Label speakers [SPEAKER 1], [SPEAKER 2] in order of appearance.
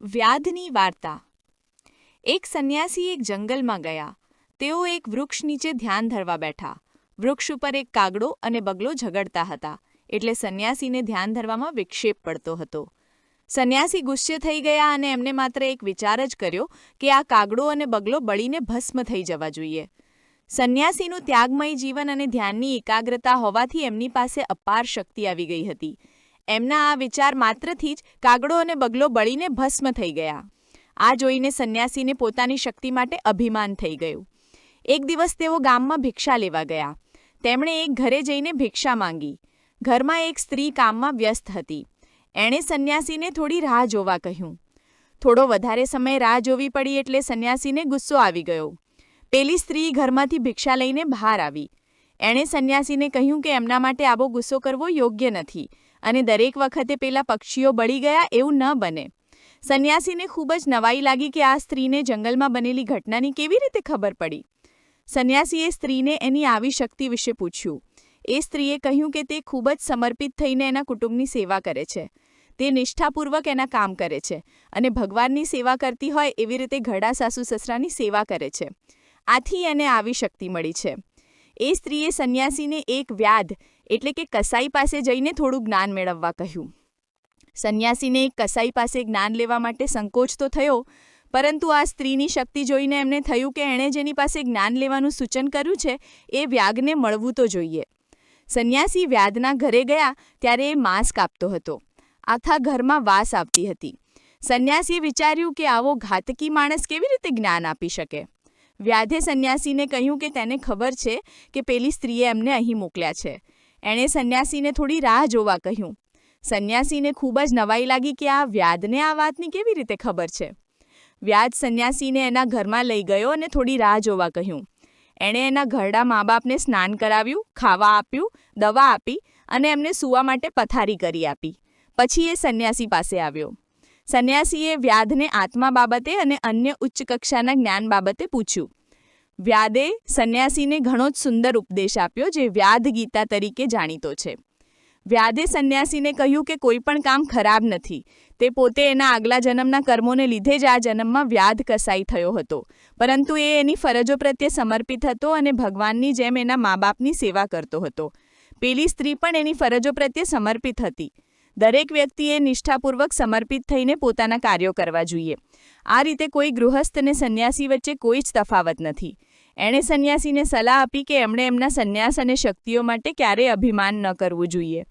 [SPEAKER 1] વ્યાધની વાર્તા. એક સંન્યાસી એક જંગલમાં ગયા. તેઓ એક વૃક્ષ નીચે ધ્યાન ધરવા બેઠા. વૃક્ષ ઉપર એક કાગડો અને બગલો ઝઘડતા હતા, એટલે સંન્યાસીને ધ્યાન ધરવામાં વિક્ષેપ પડતો હતો. સંન્યાસી ગુસ્સે થઈ ગયા અને એમને માત્ર એક વિચાર જ કર્યો કે આ કાગડો અને બગલો બળીને ભસ્મ થઈ જવા જોઈએ. સંન્યાસીનું ત્યાગમય જીવન અને ધ્યાનની એકાગ્રતા હોવાથી એમની પાસે અપાર શક્તિ આવી ગઈ હતી. એમના આ વિચાર માત્રથી જ કાગડો અને બગલો બળીને ભસ્મ થઈ ગયા. આ જોઈને સંન્યાસીને પોતાની શક્તિ માટે અભિમાન થઈ ગયું. એક દિવસ તેઓ ગામમાં ભિક્ષા લેવા ગયા. તેમણે એક ઘરે જઈને ભિક્ષા માંગી. ઘરમાં એક સ્ત્રી કામમાં વ્યસ્ત હતી. એણે સંન્યાસીને થોડી રાહ જોવા કહ્યું. થોડો વધારે સમય રાહ જોવી પડી એટલે સંન્યાસીને ગુસ્સો આવી ગયો. પેલી સ્ત્રી ઘરમાંથી ભિક્ષા લઈને બહાર આવી. એણે સંન્યાસીને કહ્યું કે એમના માટે આવો ગુસ્સો કરવો યોગ્ય નથી અને દરેક વખતે પેલા પક્ષીઓ બળી ગયા એવું ન બને. સંન્યાસીને ખૂબ જ નવાઈ લાગી કે આ સ્ત્રીને જંગલમાં બનેલી ઘટનાની કેવી રીતે ખબર પડી? સંન્યાસીએ સ્ત્રીને એની આવી શક્તિ વિશે પૂછ્યું. એ સ્ત્રીએ કહ્યું કે તે ખૂબ જ સમર્પિત થઈને એના કુટુંબની સેવા કરે છે. તે નિષ્ઠાપૂર્વક એના કામ કરે છે અને ભગવાનની સેવા કરતી હોય એવી રીતે ઘડા સાસુ સસરાની સેવા કરે છે. આથી એને આવી શક્તિ મળી છે. એ સ્ત્રીએ સંન્યાસીને એક વ્યાધ, એટલે કે કસાઈ પાસે જઈને થોડું જ્ઞાન મેળવવા કહ્યું. સંન્યાસીને કસાઈ પાસે જ્ઞાન લેવા માટે સંકોચ તો થયો, પરંતુ આ સ્ત્રીની શક્તિ જોઈને એમને થયું કે એણે જેની પાસે જ્ઞાન લેવાનું સૂચન કર્યું છે, એ વ્યાગને મળવું તો જોઈએ. સંન્યાસી વ્યાધના ઘરે ગયા ત્યારે એ માંસ કાપતો હતો. આખા ઘરમાં વાસ આવતી હતી. સંન્યાસીએ વિચાર્યું કે આવો ઘાતકી માણસ કેવી રીતે જ્ઞાન આપી શકે? વ્યાધે સંન્યાસીને કહ્યું કે તેને ખબર છે કે પેલી સ્ત્રીએ એમને અહીં મોકલ્યા છે. એણે સંન્યાસીને થોડી રાહ જોવા કહ્યું. સંન્યાસીને ખૂબ જ નવાઈ લાગી કે આ વ્યાધને આ વાતની કેવી રીતે ખબર છે? વ્યાધ સંન્યાસીને એના ઘરમાં લઈ ગયો અને થોડી રાહ જોવા કહ્યું. એણે એના ઘરડા મા બાપને સ્નાન કરાવ્યું, ખાવા આપ્યું, દવા આપી અને એમને સૂવા માટે પથારી કરી આપી. પછી એ સંન્યાસી પાસે આવ્યો. સંન્યાસીએ વ્યાધને આત્મા બાબતે અને અન્ય ઉચ્ચ કક્ષાના જ્ઞાન બાબતે પૂછ્યું. વ્યાદે સંન્યાસીને ઘણો જ સુંદર ઉપદેશ આપ્યો જે વ્યાધ ગીતા તરીકે જાણીતો છે. વ્યાધે સંન્યાસીને કહ્યું કે કોઈ પણ કામ ખરાબ નથી. તે પોતે એના આગલા જન્મના કર્મોને લીધે જ આ જન્મમાં વ્યાધ કસાઈ થયો હતો. પરંતુ એ એની ફરજો પ્રત્યે સમર્પિત હતો અને ભગવાનની જેમ એના મા બાપની સેવા કરતો હતો. પેલી સ્ત્રી પણ એની ફરજો પ્રત્યે સમર્પિત હતી. દરેક વ્યક્તિએ નિષ્ઠાપૂર્વક સમર્પિત થઈને પોતાના કાર્યો કરવા જોઈએ. આ રીતે કોઈ ગૃહસ્થ અને સંન્યાસી વચ્ચે કોઈ જ તફાવત નથી. એણે સંન્યાસીને સલાહ આપી કે એમણે એમના સંન્યાસ અને શક્તિઓ માટે ક્યારેય અભિમાન ન કરવું જોઈએ.